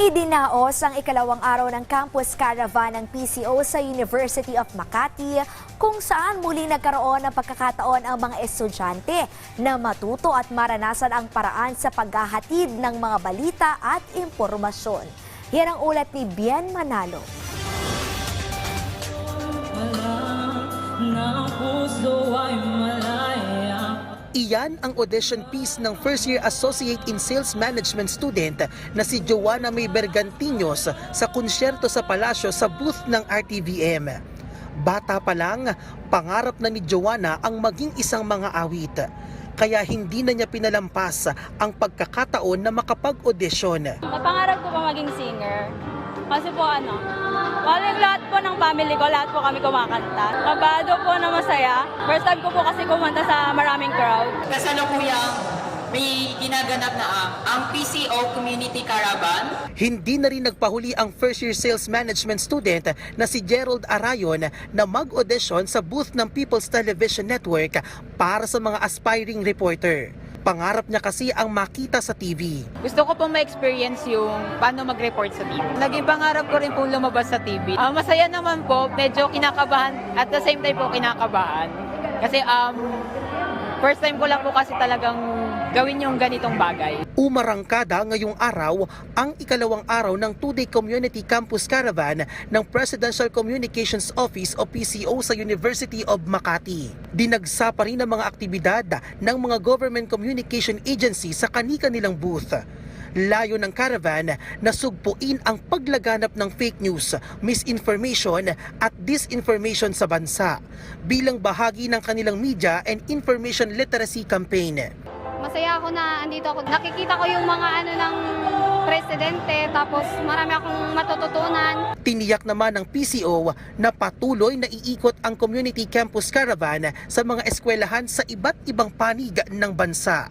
Idinaos ang ikalawang araw ng campus caravan ng PCO sa University of Makati kung saan muli nagkaroon ng pagkakataon ang mga estudyante na matuto at maranasan ang paraan sa paghahatid ng mga balita at impormasyon. Yan ang ulat ni Bien Manalo. na puso ay. Iyan ang audition piece ng first year associate in sales management student na si Joanna May Bergantinos sa konsyerto sa palasyo sa booth ng RTVM. Bata pa lang, pangarap na ni Joanna ang maging isang mga awit. Kaya hindi na niya pinalampas ang pagkakataon na makapag-audition. Pangarap ko pa maging singer. Kasi po ano, balik lahat po ng family ko, lahat po kami kumakanta. Kabado po na masaya. First time ko po kasi kumanta sa maraming crowd. kasalukuyang may ginaganap na ang, ang PCO Community Caravan. Hindi na rin nagpahuli ang first year sales management student na si Gerald Arayon na mag-audition sa booth ng People's Television Network para sa mga aspiring reporter. Pangarap niya kasi ang makita sa TV. Gusto ko pong ma-experience yung paano mag-report sa TV. Naging pangarap ko rin pong lumabas sa TV. Ah, masaya naman po, medyo kinakabahan, at the same time po kinakabahan. Kasi um, first time ko lang po kasi talagang gawin yung ganitong bagay. Umarangkada ngayong araw ang ikalawang araw ng two-day Community Campus Caravan ng Presidential Communications Office o PCO sa University of Makati. Dinagsa pa rin ang mga aktibidad ng mga government communication agency sa kani-kanilang booth. Layo ng caravan na sugpuin ang paglaganap ng fake news, misinformation at disinformation sa bansa bilang bahagi ng kanilang media and information literacy campaign. Masaya ako na andito ako. Nakikita ko yung mga ano ng presidente tapos marami akong matututunan. Tiniyak naman ng PCO na patuloy na iikot ang Community Campus Caravan sa mga eskwelahan sa iba't ibang panig ng bansa.